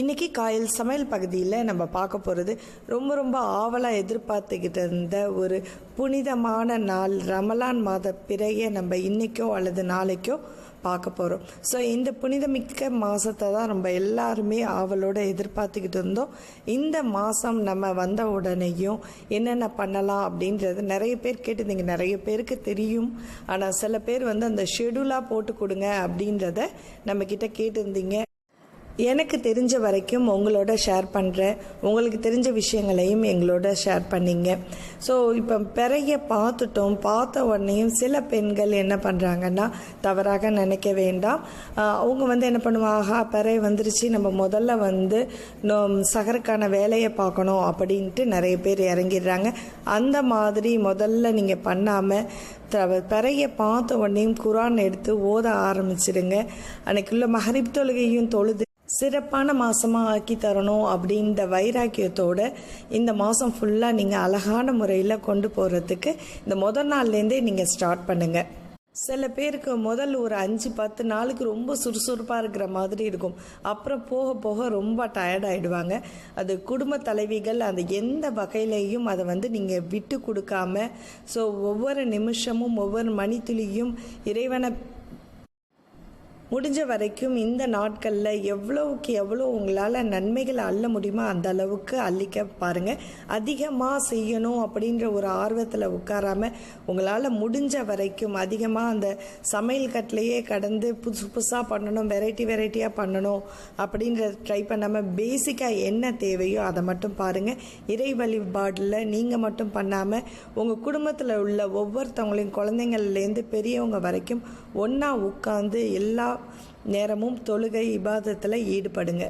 இன்றைக்கி காயல் சமையல் பகுதியில் நம்ம பார்க்க போகிறது ரொம்ப ரொம்ப ஆவலாக எதிர்பார்த்துக்கிட்டு இருந்த ஒரு புனிதமான நாள் ரமலான் மாத பிறையை நம்ம இன்றைக்கோ அல்லது நாளைக்கோ பார்க்க போகிறோம் ஸோ இந்த புனிதமிக்க மாதத்தை தான் நம்ம எல்லாருமே ஆவலோடு எதிர்பார்த்துக்கிட்டு இருந்தோம். இந்த மாதம் நம்ம வந்த உடனேயும் என்னென்ன பண்ணலாம் அப்படின்றது நிறைய பேர் கேட்டிருந்தீங்க. நிறைய பேருக்கு தெரியும். ஆனால் சில பேர் வந்து அந்த ஷெடியூலாக போட்டு கொடுங்க அப்படின்றத நம்மக்கிட்ட கேட்டிருந்தீங்க. எனக்கு தெரிஞ்ச வரைக்கும் உங்களோட ஷேர் பண்ணுறேன் உங்களுக்கு தெரிஞ்ச விஷயங்களையும் எங்களோட ஷேர் பண்ணிங்க. ஸோ இப்போ பிறைய பார்த்துட்டோம். பார்த்த உடனேயும் சில பெண்கள் என்ன பண்ணுறாங்கன்னா தவறாக நினைக்க வேண்டாம். அவங்க வந்து என்ன பண்ணுவாங்க பிறை வந்துருச்சு. நம்ம முதல்ல வந்து நோ- சகருக்கான வேலையை பார்க்கணும் அப்படின்ட்டு நிறைய பேர் இறங்கிடுறாங்க. அந்த மாதிரி முதல்ல நீங்கள் பண்ணாமல் த- பிறைய பார்த்த உடனேயும் குரான் எடுத்து ஓத ஆரம்பிச்சிடுங்க. அன்னைக்குள்ள மஹரிப் தொழுகையும் தொழுது சிறப்பான மாதமாக ஆக்கி தரணும் அப்படின்ற வைராக்கியத்தோடு இந்த மாதம் ஃபுல்லாக நீங்கள் அழகான முறையில் கொண்டு போகிறதுக்கு இந்த முதல் நாள்லேருந்தே நீங்கள் ஸ்டார்ட் பண்ணுங்கள் சில பேருக்கு முதல் ஒரு அஞ்சு பத்து நாளுக்கு ரொம்ப சுறுசுறுப்பாக இருக்கிற மாதிரி இருக்கும். அப்புறம் போக போக ரொம்ப டயர்ட் ஆகிடுவாங்க அது குடும்ப தலைவிகள் அந்த எந்த வகையிலையும் அதை வந்து நீங்கள் விட்டு கொடுக்காம ஸோ ஒவ்வொரு நிமிஷமும் ஒவ்வொரு மணித்துளியும் இறைவனை முடிஞ்ச வரைக்கும் இந்த நாட்களில் எவ்வளவுக்கு எவ்வளோ உங்களால் நன்மைகளை அள்ள முடியுமோ அந்த அளவுக்கு அள்ளிக்க பாருங்கள் அதிகமாக செய்யணும் அப்படின்ற ஒரு ஆர்வத்தில் உட்காராம உங்களால் முடிஞ்ச வரைக்கும் அதிகமாக அந்த சமையல் கட்டிலையே கடந்து புதுசு புதுசாக பண்ணணும் வெரைட்டி வெரைட்டியாக பண்ணணும் அப்படின்ற ட்ரை பண்ணாமல் பேசிக்காக என்ன தேவையோ அதை மட்டும் பாருங்கள் இறை வழிபாடில் நீங்கள் மட்டும் பண்ணாமல் உங்கள் குடும்பத்தில் உள்ள ஒவ்வொருத்தவங்களையும் குழந்தைங்கள்லேருந்து பெரியவங்க வரைக்கும் ஒன்றா உட்காந்து எல்லா நேரமும் தொழுகை இபாதத்தில் ஈடுபடுங்க.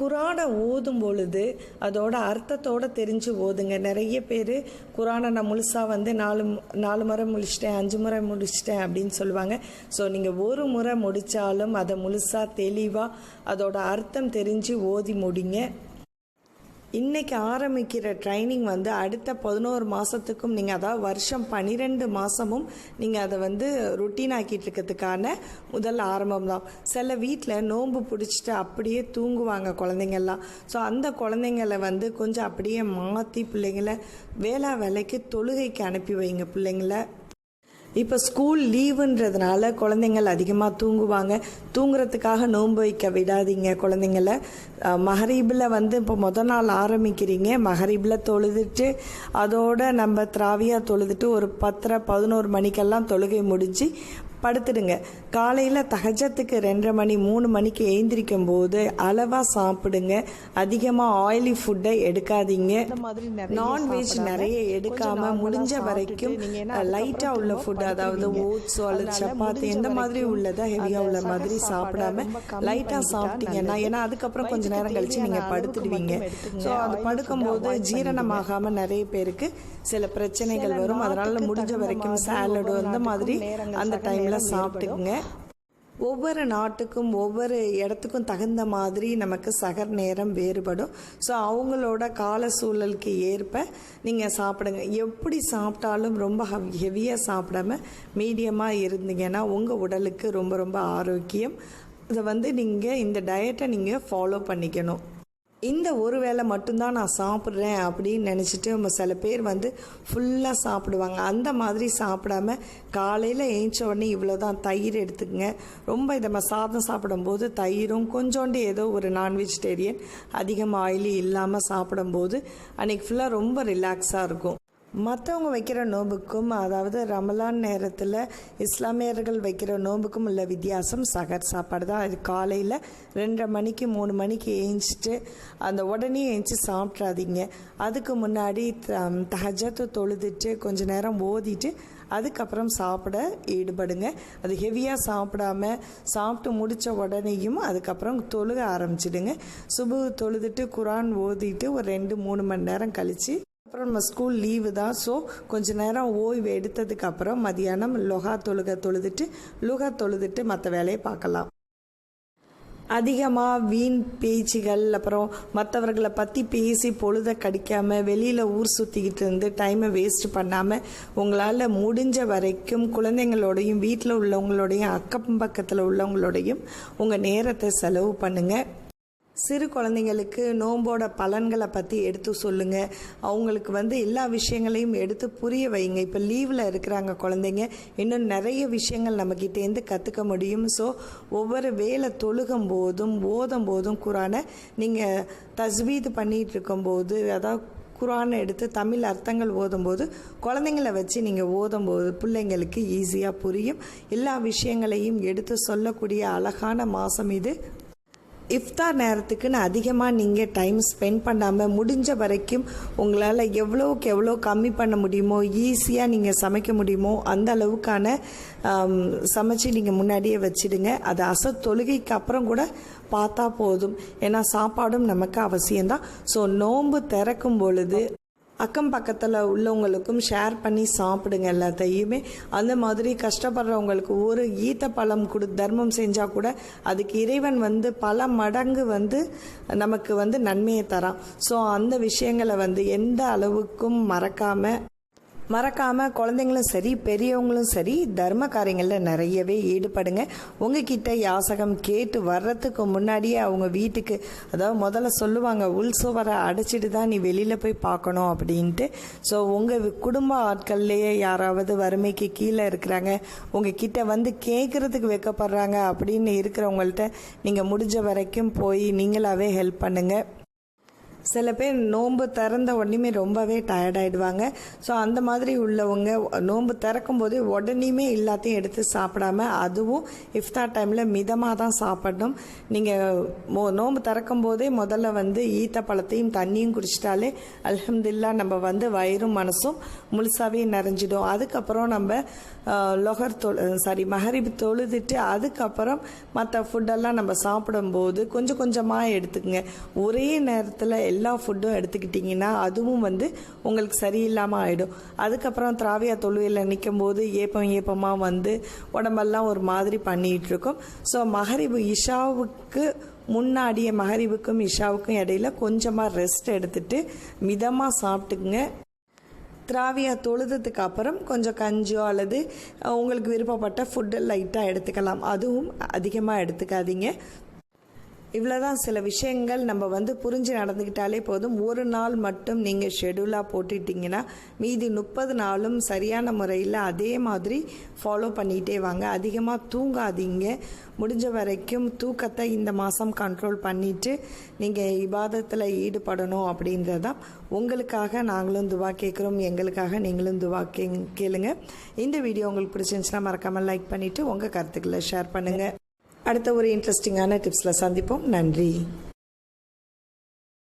குரானை ஓதும் பொழுது அதோட அர்த்தத்தோடு தெரிஞ்சு ஓதுங்க. நிறைய பேர் குரானை நான் முழுசாக வந்து நாலு நாலு முறை முடிச்சிட்டேன் அஞ்சு முறை முடிச்சிட்டேன் அப்படின்னு சொல்லுவாங்க. ஸோ நீங்கள் ஒரு முறை முடித்தாலும் அதை முழுசாக தெளிவாக அதோட அர்த்தம் தெரிஞ்சு ஓதி முடிங்க. இன்னைக்கு ஆரம்பிக்கிற ட்ரைனிங் வந்து அடுத்த பதினோரு மாதத்துக்கும் நீங்கள் அதாவது வருஷம் பன்னிரெண்டு மாதமும் நீங்கள் அதை வந்து ருட்டீன் ஆக்கிட்டு இருக்கிறதுக்கான முதல் ஆரம்பம் தான். சில வீட்டில் நோன்பு பிடிச்சிட்டு அப்படியே தூங்குவாங்க குழந்தைங்கள்லாம். ஸோ அந்த குழந்தைங்கள வந்து கொஞ்சம் அப்படியே மாற்றி பிள்ளைங்கள வேளா வேலைக்கு தொழுகைக்கு அனுப்பி வைங்க பிள்ளைங்கள. இப்போ ஸ்கூல் லீவுன்றதுனால குழந்தைங்கள் அதிகமாக தூங்குவாங்க. தூங்குறதுக்காக நோன்பு வைக்க விடாதீங்க குழந்தைங்கள. மகரீபில் வந்து இப்போ முத நாள் ஆரம்பிக்கிறீங்க. மகரீபில் தொழுதுட்டு அதோட நம்ம திராவியாக தொழுதுட்டு ஒரு பத்தரை பதினோரு மணிக்கெல்லாம் தொழுகை முடிஞ்சு படுத்துடுங்க. காலையில் தகஜத்துக்கு ரெண்டரை மணி மூணு மணிக்கு எழுந்திரிக்கும் போது அளவாக சாப்பிடுங்க அதிகமாக ஆயிலி ஃபுட்டை எடுக்காதீங்க. நான்வெஜ் நிறைய எடுக்காம முடிஞ்ச வரைக்கும் லைட்டாக உள்ள ஃபுட் அதாவது ஓட்ஸோ அல்லது சப்பாத்தி எந்த மாதிரி உள்ளதா ஹெவியாக உள்ள மாதிரி சாப்பிடாம லைட்டாக சாப்பிட்டீங்கன்னா ஏன்னா அதுக்கப்புறம் கொஞ்ச நேரம் கழிச்சு நீங்கள் படுத்துடுவீங்க. ஸோ அது படுக்கும்போது ஜீரணமாகாம நிறைய பேருக்கு சில பிரச்சனைகள் வரும். அதனால முடிஞ்ச வரைக்கும் சாலடு அந்த மாதிரி அந்த டைம்ல சாப்பிட்டுக்குங்க. ஒவ்வொரு நாட்டுக்கும் ஒவ்வொரு இடத்துக்கும் தகுந்த மாதிரி நமக்கு சகர் நேரம் வேறுபடும். ஸோ அவங்களோட கால சூழலுக்கு ஏற்ப நீங்கள் சாப்பிடுங்க. எப்படி சாப்பிட்டாலும் ரொம்ப ஹெவியாக சாப்பிடாம மீடியமாக இருந்தீங்கன்னா உங்கள் உடலுக்கு ரொம்ப ரொம்ப ஆரோக்கியம். இதை வந்து நீங்கள் இந்த டயட்டை நீங்கள் ஃபாலோ பண்ணிக்கணும். இந்த ஒரு வேளை மட்டும்தான் நான் சாப்பிட்றேன் அப்படின்னு நினச்சிட்டு நம்ம சில பேர் வந்து ஃபுல்லாக சாப்பிடுவாங்க. அந்த மாதிரி சாப்பிடாம காலையில் ஏஞ்ச உடனே இவ்வளோ தான் தயிர் எடுத்துக்கங்க. ரொம்ப இதை நம்ம சாதம் சாப்பிடும்போது தயிரும் கொஞ்சோண்டு ஏதோ ஒரு நான் வெஜிடேரியன் அதிகமாக ஆயிலி இல்லாமல் சாப்பிடும்போது அன்றைக்கி ஃபுல்லாக ரொம்ப ரிலாக்ஸாக இருக்கும். மற்றவங்க வைக்கிற நோம்புக்கும் அதாவது ரமலான் நேரத்தில் இஸ்லாமியர்கள் வைக்கிற நோம்புக்கும் உள்ள வித்தியாசம் சகர் சாப்பாடு தான். அது காலையில் ரெண்டரை மணிக்கு மூணு மணிக்கு ஏஞ்சிட்டு அந்த உடனே ஏஞ்சி சாப்பிட்றாதீங்க. அதுக்கு முன்னாடி தஹஜத்தை தொழுதுட்டு கொஞ்ச நேரம் ஓதிட்டு அதுக்கப்புறம் சாப்பிட ஈடுபடுங்க. அது ஹெவியாக சாப்பிடாம சாப்பிட்டு முடித்த உடனேயும் அதுக்கப்புறம் தொழுக ஆரம்பிச்சிடுங்க. சுபு தொழுதுட்டு குரான் ஓதிட்டு ஒரு ரெண்டு மூணு மணி நேரம் கழித்து அப்புறம் நம்ம ஸ்கூல் லீவு தான். ஸோ கொஞ்ச நேரம் ஓய்வு எடுத்ததுக்கு அப்புறம் மதியானம் லொகா தொழுக தொழுதுட்டு லுகா தொழுதுட்டு மற்ற வேலையை பார்க்கலாம். அதிகமாக வீண் பேச்சுகள் அப்புறம் மற்றவர்களை பற்றி பேசி பொழுத கடிக்காமல் வெளியில் ஊர் சுற்றிக்கிட்டு இருந்து டைமை வேஸ்ட் பண்ணாமல் உங்களால் முடிஞ்ச வரைக்கும் குழந்தைங்களோடையும் வீட்டில் உள்ளவங்களோடையும் அக்கம் பக்கத்தில் உள்ளவங்களோடையும் உங்கள் நேரத்தை செலவு பண்ணுங்கள் சிறு குழந்தைங்களுக்கு நோம்போட பலன்களை பற்றி எடுத்து சொல்லுங்கள் அவங்களுக்கு வந்து எல்லா விஷயங்களையும் எடுத்து புரிய வைங்க. இப்போ லீவில் இருக்கிறாங்க குழந்தைங்க. இன்னும் நிறைய விஷயங்கள் நம்மக்கிட்டேருந்து கற்றுக்க முடியும். ஸோ ஒவ்வொரு வேலை தொழுகும் போதும் ஓதும் போதும் குரானை நீங்கள் தஸ்வீது பண்ணிகிட்டு இருக்கும்போது அதாவது குரானை எடுத்து தமிழ் அர்த்தங்கள் ஓதும்போது குழந்தைங்கள வச்சு நீங்கள் ஓதும்போது பிள்ளைங்களுக்கு ஈஸியாக புரியும். எல்லா விஷயங்களையும் எடுத்து சொல்லக்கூடிய அழகான மாதம் இது. இஃப்தார் நேரத்துக்குன்னு அதிகமாக நீங்கள் டைம் ஸ்பெண்ட் பண்ணாமல் முடிஞ்ச வரைக்கும் உங்களால் எவ்வளோக்கு எவ்வளோ கம்மி பண்ண முடியுமோ ஈஸியாக நீங்கள் சமைக்க முடியுமோ அந்த அளவுக்கான சமைச்சு நீங்கள் முன்னாடியே வச்சிடுங்க. அது அச தொழுகைக்கு அப்புறம் கூட பார்த்தா போதும். ஏன்னா சாப்பாடும் நமக்கு அவசியம்தான். ஸோ நோன்பு திறக்கும் பொழுது அக்கம் பக்கத்தில் உள்ளவங்களுக்கும் ஷேர் பண்ணி சாப்பிடுங்க எல்லாத்தையுமே. அந்த மாதிரி கஷ்டப்படுறவங்களுக்கு ஒரு ஈத்த பழம் கொடு தர்மம் செஞ்சால் கூட அதுக்கு இறைவன் வந்து பல மடங்கு வந்து நமக்கு வந்து நன்மையை தரான். ஸோ அந்த விஷயங்களை வந்து எந்த அளவுக்கும் மறக்காமல் மறக்காமல் குழந்தைங்களும் சரி பெரியவங்களும் சரி தர்ம காரியங்களில் நிறையவே ஈடுபடுங்க. உங்ககிட்ட யாசகம் கேட்டு வர்றதுக்கு முன்னாடியே அவங்க வீட்டுக்கு அதாவது முதல்ல சொல்லுவாங்க உள் சுவரை அடைச்சிட்டு தான் நீ வெளியில் போய் பார்க்கணும் அப்படின்ட்டு. ஸோ உங்கள் குடும்ப ஆட்கள்லேயே யாராவது வறுமைக்கு கீழே இருக்கிறாங்க உங்ககிட்ட வந்து கேட்குறதுக்கு வைக்கப்படுறாங்க அப்படின்னு இருக்கிறவங்கள்ட்ட நீங்கள் முடிஞ்ச வரைக்கும் போய் நீங்களாவே ஹெல்ப் பண்ணுங்கள் சில பேர் நோன்பு திறந்த உடனேமே ரொம்பவே டயர்டாயிடுவாங்க ஸோ அந்த மாதிரி உள்ளவங்க நோன்பு திறக்கும் போதே உடனே எல்லாத்தையும் எடுத்து சாப்பிடாம அதுவும் இஃப்தார் டைமில் மிதமாக தான் சாப்பிடணும். நீங்கள் மோ நோன்பு திறக்கும் போதே முதல்ல வந்து ஈத்த பழத்தையும் தண்ணியும் குடிச்சிட்டாலே அலமதுல்லா நம்ம வந்து வயிறும் மனசும் முழுசாவே நிறைஞ்சிடும். அதுக்கப்புறம் நம்ம லொகர் தொழு சாரி மஹரிப் தொழுதுட்டு அதுக்கப்புறம் மற்ற ஃபுட்டெல்லாம் நம்ம சாப்பிடும்போது கொஞ்சம் கொஞ்சமாக எடுத்துக்கங்க. ஒரே நேரத்தில் எல்லா ஃபுட்டும் எடுத்துக்கிட்டிங்கன்னா அதுவும் வந்து உங்களுக்கு சரியில்லாமல் ஆகிடும் அதுக்கப்புறம் திராவியா தொழுவையில் நிற்கும் போது ஏப்பம் ஏப்பமாக வந்து உடம்பெல்லாம் ஒரு மாதிரி பண்ணிகிட்ருக்கும். ஸோ மகரிபு இஷாவுக்கு முன்னாடியே மகரிபுக்கும் இஷாவுக்கும் இடையில கொஞ்சமாக ரெஸ்ட் எடுத்துட்டு மிதமாக சாப்பிட்டுக்குங்க. திராவியா தொழுததுக்கு அப்புறம் கொஞ்சம் கஞ்சோ அல்லது உங்களுக்கு விருப்பப்பட்ட ஃபுட்டு லைட்டாக எடுத்துக்கலாம். அதுவும் அதிகமாக எடுத்துக்காதீங்க. இவ்வளோதான் சில விஷயங்கள் நம்ம வந்து புரிஞ்சு நடந்துக்கிட்டாலே போதும். ஒரு நாள் மட்டும் நீங்கள் ஷெடியூலாக போட்டுட்டிங்கன்னா மீதி முப்பது நாளும் சரியான முறையில் அதே மாதிரி ஃபாலோ பண்ணிகிட்டே வாங்க. அதிகமாக தூங்காதீங்க. முடிஞ்ச வரைக்கும் தூக்கத்தை இந்த மாதம் கண்ட்ரோல் பண்ணிவிட்டு நீங்கள் இபாதத்தில் ஈடுபடணும் அப்படின்றதான் உங்களுக்காக நாங்களும் துவா கேட்குறோம் எங்களுக்காக நீங்களும் துவா கே கேளுங்க. இந்த வீடியோ உங்களுக்கு பிடிச்சிருந்துச்சுன்னா மறக்காமல் லைக் பண்ணிவிட்டு உங்கள் கருத்துக்களை ஷேர் பண்ணுங்கள் அடுத்த ஒரு இன்ட்ரெஸ்டிங்கான டிப்ஸில் சந்திப்போம். நன்றி.